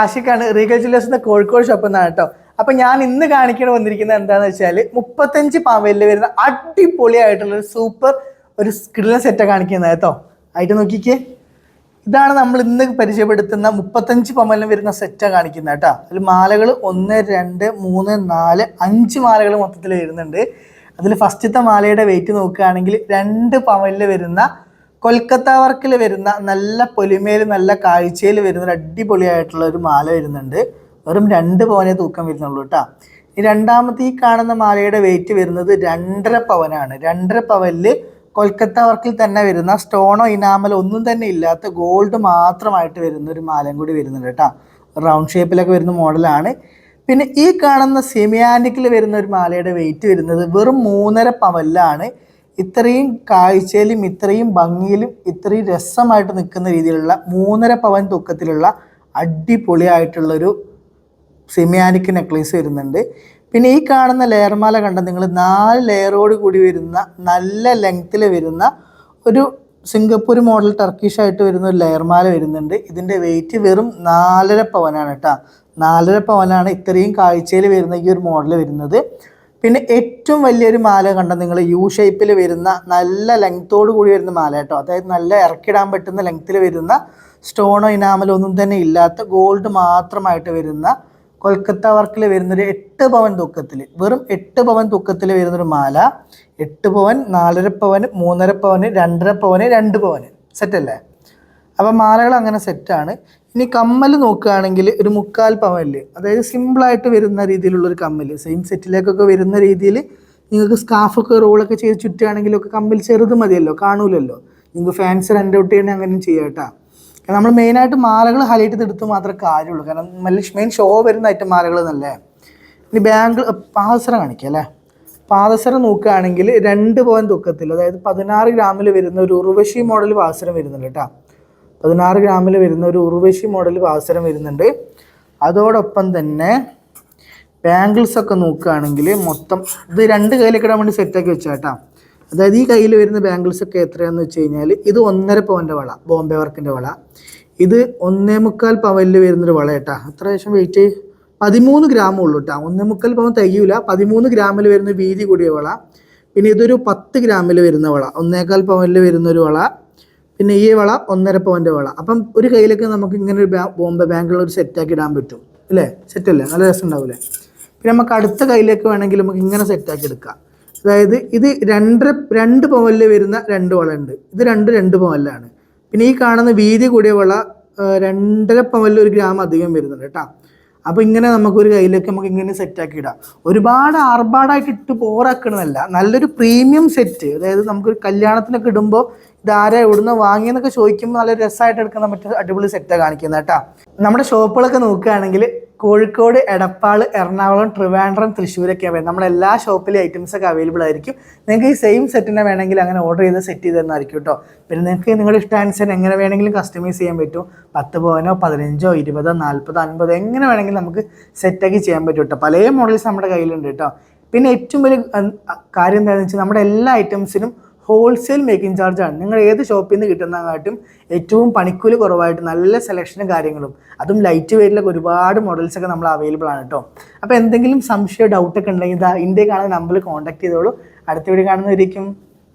ആഷിഖാണ് Regal ജ്വല്ലേഴ്സിന്റെ Kozhikode shop എന്നാണ് കേട്ടോ. അപ്പൊ ഞാൻ ഇന്ന് കാണിക്കാൻ വന്നിരിക്കുന്നത് എന്താന്ന് വെച്ചാൽ മുപ്പത്തഞ്ച് പവനിൽ വരുന്ന അടിപൊളിയായിട്ടുള്ള ഒരു സൂപ്പർ ഒരു സ്ക്രീൻ സെറ്റ് കാണിക്കുന്നത് കേട്ടോ. ആയിട്ട് നോക്കിക്കേ. ഇതാണ് നമ്മൾ ഇന്ന് പരിചയപ്പെടുത്തുന്ന മുപ്പത്തഞ്ച് പവനിൽ വരുന്ന സെറ്റാണ് കാണിക്കുന്നത് കേട്ടോ. അതിൽ മാലകൾ ഒന്ന് രണ്ട് മൂന്ന് നാല് അഞ്ച് മാലകൾ മൊത്തത്തിൽ വരുന്നുണ്ട്. അതിൽ ഫസ്റ്റത്തെ മാലയുടെ വെയിറ്റ് നോക്കുകയാണെങ്കിൽ രണ്ട് പവനിൽ വരുന്ന കൊൽക്കത്ത വർക്കിൽ വരുന്ന നല്ല പൊലിമയിൽ നല്ല കാഴ്ചയിൽ വരുന്ന ഒരു അടിപൊളിയായിട്ടുള്ള ഒരു മാല വരുന്നുണ്ട്. വെറും രണ്ട് പവനെ തൂക്കം വരുന്നുള്ളൂ കേട്ടോ ഈ രണ്ടാമത്തെ ഈ കാണുന്ന മാലയുടെ വെയിറ്റ് വരുന്നത് രണ്ടര പവനാണ്. രണ്ടര പവനിൽ കൊൽക്കത്ത വർക്കിൽ തന്നെ വരുന്ന സ്റ്റോണോ ഇനാമലോ ഒന്നും തന്നെ ഇല്ലാത്ത ഗോൾഡ് മാത്രമായിട്ട് വരുന്ന ഒരു മാലയും കൂടി വരുന്നുണ്ട് കേട്ടോ റൗണ്ട് ഷേപ്പിലൊക്കെ വരുന്ന മോഡലാണ്. പിന്നെ ഈ കാണുന്ന സെമിയാനിക്കിൽ വരുന്ന ഒരു മാലയുടെ വെയിറ്റ് വരുന്നത് വെറും മൂന്നര പവനിലാണ്. ഇത്രയും കാഴ്ചയിലും ഇത്രയും ഭംഗിയിലും ഇത്രയും രസമായിട്ട് നിൽക്കുന്ന രീതിയിലുള്ള മൂന്നര പവൻ തൂക്കത്തിലുള്ള അടിപൊളിയായിട്ടുള്ളൊരു സിമിയാനിക്ക് നെക്ലേസ് വരുന്നുണ്ട്. പിന്നെ ഈ കാണുന്ന ലെയർമാല കണ്ട നിങ്ങൾ നാല് ലെയറോട് കൂടി വരുന്ന നല്ല ലെങ്ത്തിൽ വരുന്ന ഒരു സിംഗപ്പൂർ മോഡൽ ടർക്കിഷ് ആയിട്ട് വരുന്ന ഒരു ലെയർമാല വരുന്നുണ്ട്. ഇതിന്റെ വെയിറ്റ് വെറും നാലര പവനാണ് കേട്ടോ. നാലര പവനാണ് ഇത്രയും കാഴ്ചയിൽ വരുന്ന ഈ ഒരു മോഡൽ വരുന്നത്. പിന്നെ ഏറ്റവും വലിയൊരു മാല കണ്ട? നിങ്ങൾ യു ഷേപ്പിൽ വരുന്ന നല്ല ലെങ്ത്തോട് കൂടി വരുന്ന മാല കേട്ടോ. അതായത് നല്ല ഇറക്കിടാൻ പറ്റുന്ന ലെങ്ത്തിൽ വരുന്ന സ്റ്റോണോ ഇനാമലോ ഒന്നും തന്നെ ഇല്ലാത്ത ഗോൾഡ് മാത്രമായിട്ട് വരുന്ന കൊൽക്കത്ത വർക്കിൽ വരുന്നൊരു എട്ട് പവൻ തൂക്കത്തിൽ വെറും എട്ട് പവൻ തൂക്കത്തിൽ വരുന്നൊരു മാല. എട്ട് പവൻ നാലര പവൻ മൂന്നര പവന് രണ്ടര പവന് രണ്ട് പവന്. സെറ്റല്ലേ അപ്പം മാലകൾ അങ്ങനെ സെറ്റാണ് ഇനി കമ്മൽ നോക്കുകയാണെങ്കിൽ ഒരു മുക്കാൽ പവനിൽ അതായത് സിമ്പിളായിട്ട് വരുന്ന രീതിയിലുള്ള ഒരു കമ്മൽ സെയിം സെറ്റിലേക്കൊക്കെ വരുന്ന രീതിയിൽ നിങ്ങൾക്ക് സ്കാഫൊക്കെ റോളൊക്കെ ചെയ്ത് ചുറ്റുകയാണെങ്കിലൊക്കെ കമ്മൽ ചെറുത് മതിയല്ലോ കാണൂലല്ലോ. നിങ്ങൾക്ക് ഫാൻസ് റെന്റ് ഔട്ട് ചെയ്യണേ അങ്ങനെയും ചെയ്യട്ടാ നമ്മൾ മെയിനായിട്ട് മാലകൾ ഹൈലൈറ്റ് ചെയ്തെടുത്ത് മാത്രമേ കാര്യമുള്ളൂ. കാരണം മെയിൻ ഷോ വരുന്ന ഐറ്റം മാലകൾ എന്നല്ലേ. ഇനി ബാങ്കിൾ പാദസരം കാണിക്കുക അല്ലേ? പാദസരം നോക്കുകയാണെങ്കിൽ രണ്ട് പോയിന്റ് തൂക്കത്തിൽ അതായത് പതിനാറ് ഗ്രാമിൽ വരുന്ന ഒരു ഉർവശി മോഡൽ പാദസരം വരുന്നുണ്ട് കേട്ടോ. പതിനാറ് ഗ്രാമിൽ വരുന്ന ഒരു ഉർവശി മോഡൽ അവസരം വരുന്നുണ്ട്. അതോടൊപ്പം തന്നെ ബാംഗിൾസ് ഒക്കെ നോക്കുകയാണെങ്കിൽ മൊത്തം ഇത് രണ്ട് കയ്യിലൊക്കെ ഇടാൻ വേണ്ടി സെറ്റാക്കി വെച്ചാൽ കേട്ടോ അതായത് ഈ കയ്യിൽ വരുന്ന ബാംഗിൾസ് ഒക്കെ എത്രയാണെന്ന് വെച്ച് കഴിഞ്ഞാൽ ഇത് ഒന്നര പവന്റെ വള ബോംബെ വർക്കിന്റെ വള. ഇത് ഒന്നേ മുക്കാൽ പവനിൽ വരുന്നൊരു വള കേട്ടാ അത്യാവശ്യം വെയിറ്റ് പതിമൂന്ന് ഗ്രാമേ ഉള്ളൂ കേട്ടോ ഒന്നേ മുക്കാൽ പവൻ തികയൂല. പതിമൂന്ന് ഗ്രാമിൽ വരുന്ന വീതി കൂടിയ വള. പിന്നെ ഇതൊരു പത്ത് ഗ്രാമിൽ വരുന്ന വള. ഒന്നേകാൽ പവനിൽ വരുന്നൊരു വള. പിന്നെ ഈ വള ഒന്നര പവന്റെ വള. അപ്പം ഒരു കയ്യിലേക്ക് നമുക്ക് ഇങ്ങനെ ഒരു ബോംബെ ബാങ്കിലുള്ള ഒരു സെറ്റാക്കി ഇടാൻ പറ്റും. അല്ലേ? സെറ്റല്ലേ നല്ല രസം ഉണ്ടാവില്ലേ പിന്നെ നമുക്ക് അടുത്ത കയ്യിലേക്ക് വേണമെങ്കിൽ നമുക്ക് ഇങ്ങനെ സെറ്റ് ആക്കി എടുക്കാം. അതായത് ഇത് രണ്ടര രണ്ട് പവനിൽ വരുന്ന രണ്ട് വള ഉണ്ട്. ഇത് രണ്ട് രണ്ട് പവനിലാണ് പിന്നെ ഈ കാണുന്ന വീതി കൂടിയ വള രണ്ടര പവനിൽ ഒരു ഗ്രാം അധികം വരുന്നുണ്ട് കേട്ടോ. അപ്പോൾ ഇങ്ങനെ നമുക്കൊരു കയ്യിലേക്ക് നമുക്ക് ഇങ്ങനെ സെറ്റ് ആക്കി ഇടാം. ഒരുപാട് ആർഭാടായിട്ട് ഇട്ട് പോറാക്കണതല്ല നല്ലൊരു പ്രീമിയം സെറ്റ് അതായത് നമുക്കൊരു കല്യാണത്തിനൊക്കെ ഇടുമ്പോൾ ഇതാരാ എവിടുന്ന് വാങ്ങിയെന്നൊക്കെ ചോദിക്കുമ്പോൾ നല്ല രസമായിട്ട് എടുക്കുന്ന മറ്റൊരു അടിപൊളി സെറ്റാണ് കാണിക്കുന്നത് കേട്ടോ. നമ്മുടെ ഷോപ്പുകളൊക്കെ നോക്കുകയാണെങ്കിൽ കോഴിക്കോട് എടപ്പാൾ എറണാകുളം ട്രിവാൻഡ്രം തൃശ്ശൂരൊക്കെയാണ് വരുന്നത് നമ്മുടെ എല്ലാ ഷോപ്പിലെ ഐറ്റംസ് ഒക്കെ അവൈലബിൾ ആയിരിക്കും. നിങ്ങൾക്ക് ഈ സെയിം സെറ്റിനെ വേണമെങ്കിൽ അങ്ങനെ ഓർഡർ ചെയ്ത് സെറ്റ് ചെയ്ത് തന്നായിരിക്കും കേട്ടോ പിന്നെ നിങ്ങൾക്ക് നിങ്ങളുടെ ഇഷ്ടാനുസരണം എങ്ങനെ വേണമെങ്കിലും കസ്റ്റമൈസ് ചെയ്യാൻ പറ്റും. പത്ത് പവനോ പതിനഞ്ചോ ഇരുപതോ നാൽപ്പതോ അൻപതോ എങ്ങനെ വേണമെങ്കിലും നമുക്ക് സെറ്റാക്കി ചെയ്യാൻ പറ്റും കേട്ടോ പല മോഡൽസ് നമ്മുടെ കയ്യിലുണ്ട് കേട്ടോ പിന്നെ ഏറ്റവും വലിയ കാര്യം എന്താണെന്ന് വെച്ചാൽ നമ്മുടെ എല്ലാ ഐറ്റംസിനും ഹോൾസെയിൽ മേക്കിംഗ് ചാർജാണ് നിങ്ങൾ ഏത് ഷോപ്പിൽ നിന്ന് കിട്ടുന്നതിനെക്കാട്ടും ഏറ്റവും പണിക്കൂലി കുറവായിട്ട് നല്ല സെലക്ഷനും കാര്യങ്ങളും അതും ലൈറ്റ് വെയിറ്റിലൊക്കെ ഒരുപാട് മോഡൽസ് ഒക്കെ നമ്മൾ അവൈലബിൾ ആണ് കേട്ടോ അപ്പോൾ എന്തെങ്കിലും സംശയം ഡൗട്ടൊക്കെ ഉണ്ടെങ്കിൽ ഇതാ ഇന്ത്യ കാണുന്ന നമ്പറിൽ കോൺടാക്ട് ചെയ്തോളൂ. അടുത്ത വീഡിയോ കാണുന്നതായിരിക്കും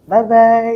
ബൈ ബൈ